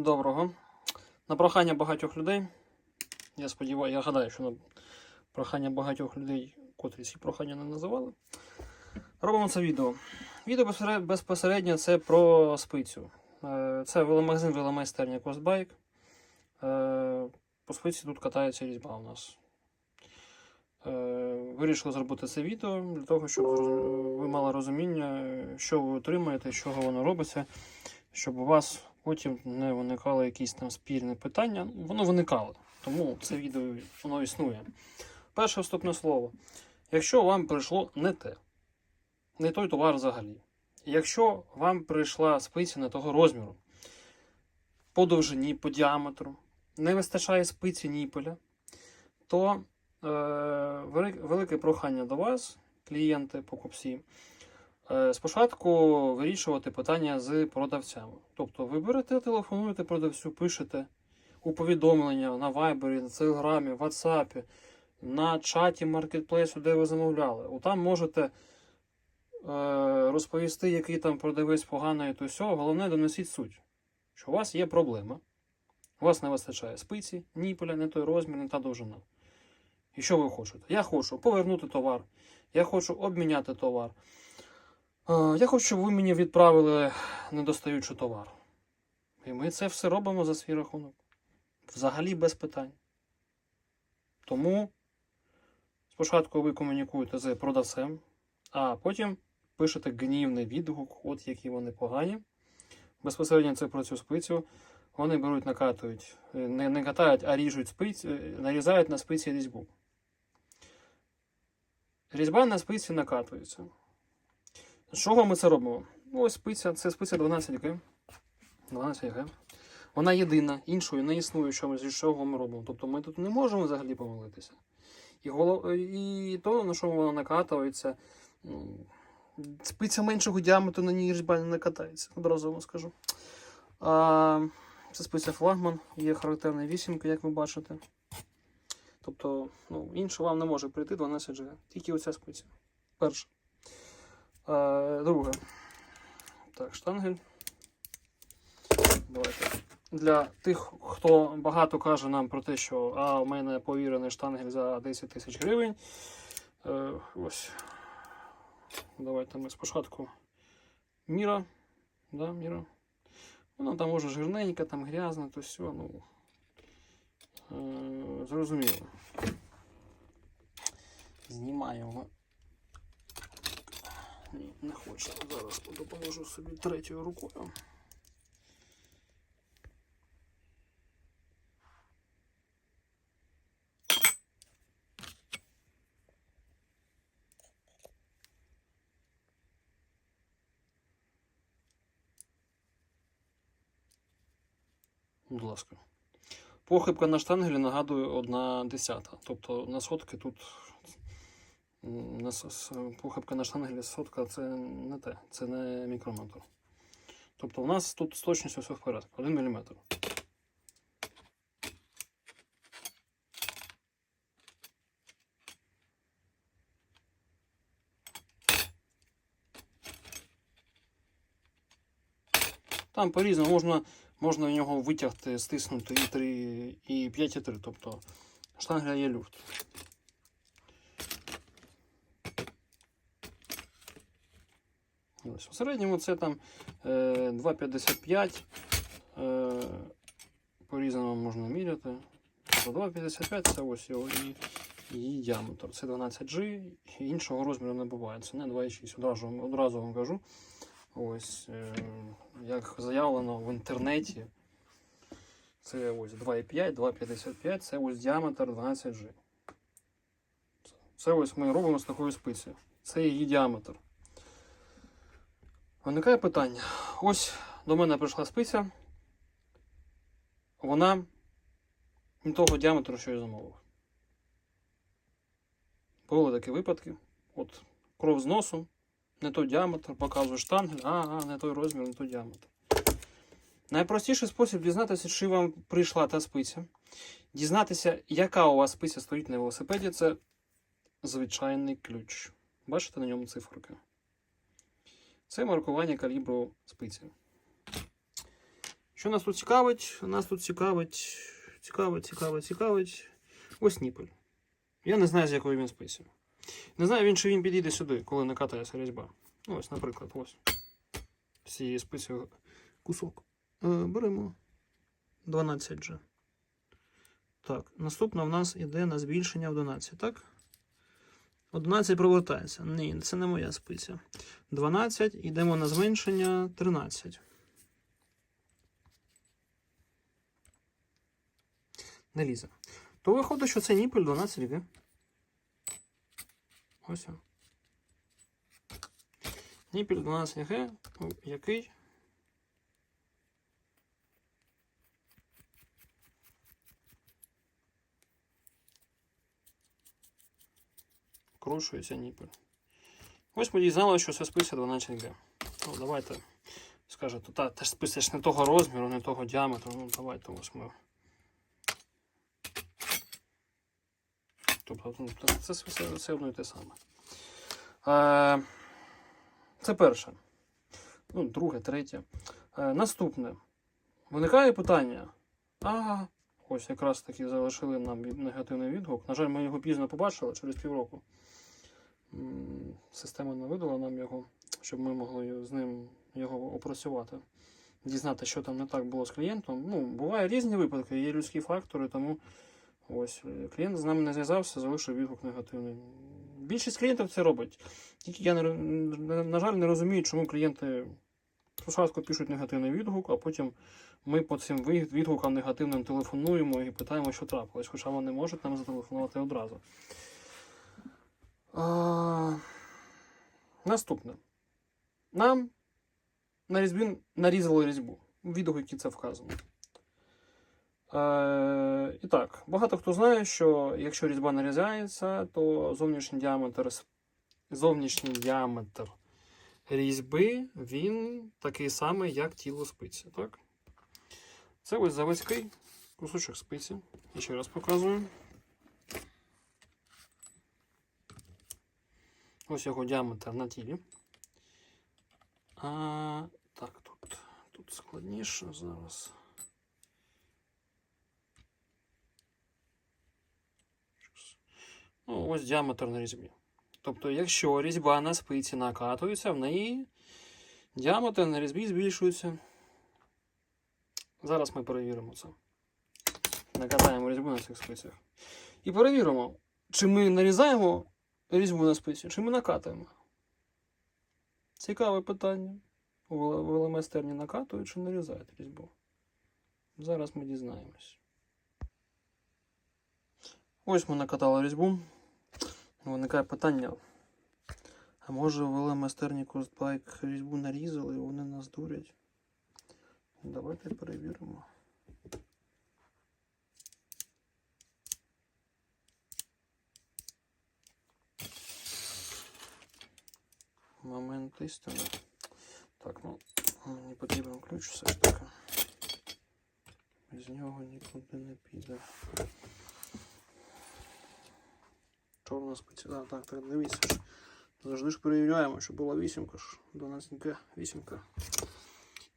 Доброго. На прохання багатьох людей. Я сподіваюся, я гадаю, що на прохання багатьох людей, котрі ці прохання не називали. Робимо це відео. Відео безпосередньо- це про спицю. Е, Це веломагазин веломайстерня Костбайк. Е, По спиці тут катається різьба у нас. Е, Вирішили зробити це відео для того, щоб ви мали розуміння, що ви отримаєте, з чого воно робиться, щоб у вас потім не виникало якісь там спірні питання. Воно виникало, тому це відео воно існує. Перше вступне слово. Якщо вам прийшло не те, не той товар взагалі. Якщо вам прийшла спиця не того розміру, по довжині, по діаметру, не вистачає спиці ніпеля, то е, велике прохання до вас, клієнти, покупці, спочатку вирішувати питання з продавцями. Тобто ви берете, телефонуєте продавцю, пишете у повідомлення на Viber, на Телеграмі, WhatsApp, на чаті маркетплейсу, де ви замовляли. Там можете е, розповісти, який там продавець поганий, то все. Головне доносіть суть, що у вас є проблема. У вас не вистачає спиці, ніпеля, не той розмір, не та довжина. І що ви хочете? Я хочу повернути товар, я хочу обміняти товар. Е, Я хочу, щоб ви мені відправили недостаючий товар. І ми це все робимо за свій рахунок. Взагалі без питань. Тому спочатку ви комунікуєте з продавцем, а потім пишете гнівний відгук, от які вони погані. Безпосередньо це про цю спицю. Вони беруть, накатують, е, не, не катають, а ріжуть спиць, е, нарізають на спиці різьбу. Різьба на спиці накатується. З чого ми це робимо? Ну, ось спиця, це спиця 12 г 12 г Вона єдина, іншою не існує, що ми з чого ми робимо. Тобто ми тут не можемо взагалі помилитися. І, голов... і то, на що вона накатується, ну, спиця меншого діаметру на ній різьба не накатається, одразу вам скажу. А, це спиця флагман, є характерна вісімка, як ви бачите. Тобто, ну, інше вам не може прийти 12 G. Тільки оця спиця. Перше. А, друге. Так, штангель. Давайте. Для тих, хто багато каже нам про те, що а, у мене повірений штангель за 10 тисяч гривень. Е, ось. Давайте ми спочатку. Міра. Да, Міра. Вона там може жирненька, там грязна, то все, ну. Е, зрозуміло. Знімаємо. Ні, не хочу. Зараз допоможу собі третьою рукою. Будь ласка. Похибка на штангелі нагадує одна десята. Тобто на сотки тут похибка на штангелі сотка це не те, це не мікрометр. Тобто у нас тут з точністю все в порядку. 1 мм. Там по-різному можна, можна в нього витягти, стиснути і 3, і 5,3. Тобто штангеля є люфт. Ось. У середньому це там е, 2,55. Е, по-різному можна міряти. Тобто 2,55 це ось його і, її діаметр. Це 12G, іншого розміру не буває. Це не 2,6. Одразу, одразу вам кажу. Ось, е, як заявлено в інтернеті, це ось 2,5, 2,55, це ось діаметр 12G. Це ось ми робимо з такою спицею. Це її діаметр. Виникає питання. Ось до мене прийшла спиця. Вона не того діаметру, що я замовив. Були такі випадки. От кров з носу, не той діаметр, показує штангель, а, а, не той розмір, не той діаметр. Найпростіший спосіб дізнатися, чи вам прийшла та спиця. Дізнатися, яка у вас спиця стоїть на велосипеді, це звичайний ключ. Бачите на ньому циферки? Це маркування калібру спиці. Що нас тут цікавить? Нас тут цікавить, цікавить, цікавить, цікавить. Ось ніпель. Я не знаю, з якої він спиці. Не знаю він, чи він підійде сюди, коли накатається різьба. Ну, ось, наприклад, ось. З цієї спиці кусок. Е, беремо 12 G. Так, наступна в нас іде на збільшення в 12, так? 11 провертається. Ні, це не моя спиця. 12, йдемо на зменшення 13. Не лізе. То виходить, що це ніпель 12 йде. Ось. Ніпель 12 г, який крушується ніпель. Ось ми дізналися, що це спиця 12 г. Ну, давайте скажете, та, та ж спиця ж не того розміру, не того діаметру. Ну, давайте ось ми. Тобто, ну, це, це, все- одно і те саме. Е, це перше. Ну, друге, третє. Е, наступне. Виникає питання. А, ось якраз таки залишили нам негативний відгук. На жаль, ми його пізно побачили через півроку. Система не видала нам його, щоб ми могли з ним його опрацювати. Дізнати, що там не так було з клієнтом. Ну, буває різні випадки, є людські фактори, тому ось е, клієнт з нами не зв'язався, залишив відгук негативний. Більшість клієнтів це робить. Тільки я, на жаль, не розумію, чому клієнти спочатку пишуть негативний відгук, а потім ми по цим відгукам негативним телефонуємо і питаємо, що трапилось, хоча вони можуть нам зателефонувати одразу. А, наступне. Нам на різьбі нарізали різьбу. У відгуку це вказано. Е, і так, багато хто знає, що якщо різьба нарізається, то зовнішній діаметр, зовнішній діаметр різьби він такий самий, як тіло спиці. Так? Це ось заводський кусочок спиці. І ще раз показую. Ось його діаметр на тілі. А, так, тут, тут складніше зараз. Ну, ось діаметр на різьбі. Тобто, якщо різьба на спиці накатується, в неї діаметр на різьбі збільшується. Зараз ми перевіримо це. Накатаємо різьбу на цих спицях. І перевіримо, чи ми нарізаємо різьбу на спиці, чи ми накатуємо. Цікаве питання. У веломайстерні накатують чи нарізають різьбу. Зараз ми дізнаємось. Ось ми накатали різьбу. Виникає питання. А може веломайстерні Костбайк різьбу нарізали і вони нас дурять? Давайте перевіримо. Момент істини. Так, ну, мені потрібен ключ все ж таки. Без нього нікуди не піде. Що нас пиці? Так, так, дивіться. Завжди ж перевіряємо, щоб була вісімка ж. 12 вісімка.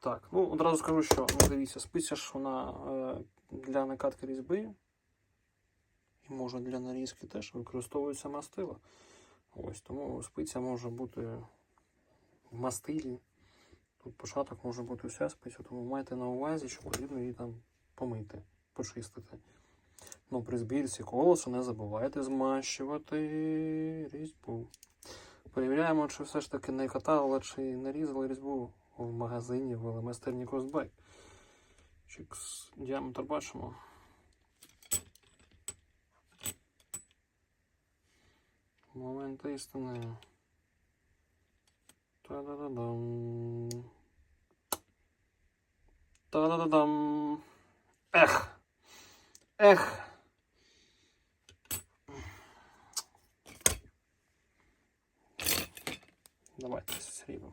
Так, ну одразу скажу, що ну, дивіться, спиця ж вона е, для накатки різьби і може для нарізки теж використовується мастила. Ось тому спиця може бути мастилі. Тут початок може бути вся спиця, тому майте на увазі, що потрібно її там помити, почистити. Ну, при збірці колесу не забувайте змащувати різьбу. Перевіряємо, чи все ж таки не катали, чи не різали різьбу в магазині в веломайстерні Crossbike. Чикс, діаметр бачимо. Момент істини. Та-да-да-дам. Та-да-да-дам. Ех. Ех. Давайте срібно.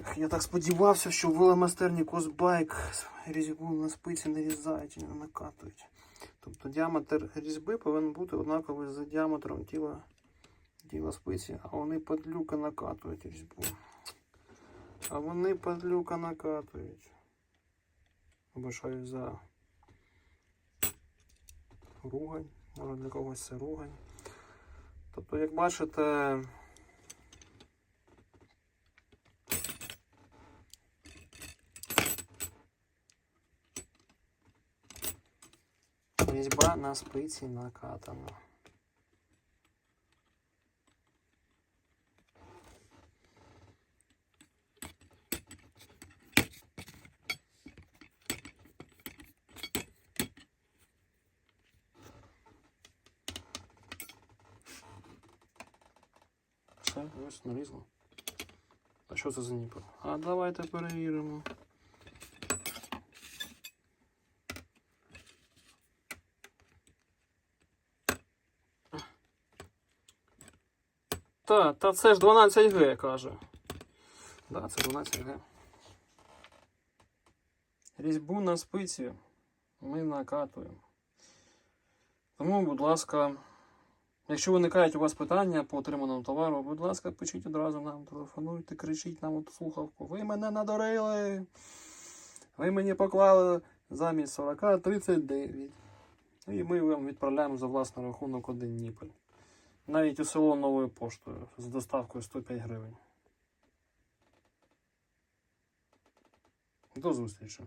Ех, Я так сподівався, що в веломайстерні Косбайк різьбу на спиці не різають і не накатують. Тобто діаметр різьби повинен бути однаковий за діаметром тіла, тіла спиці, а вони падлюка накатують різьбу. А вони падлюка накатують. Вибачаю за ругань. Може для когось це ругань. Тобто, як бачите, різьба на спиці накатана. ось нарізало. А що це за ніпер? А давайте перевіримо. Та, та це ж 12Г, каже. Да, це 12Г. Різьбу на спиці ми накатуємо. Тому, будь ласка, Якщо виникають у вас питання по отриманому товару, будь ласка, пишіть одразу нам, телефонуйте, кричіть нам у слухавку. Ви мене надурили. Ви мені поклали замість 40 39. І ми вам відправляємо за власний рахунок один ніпель. Навіть у село новою поштою з доставкою 105 гривень. До зустрічі.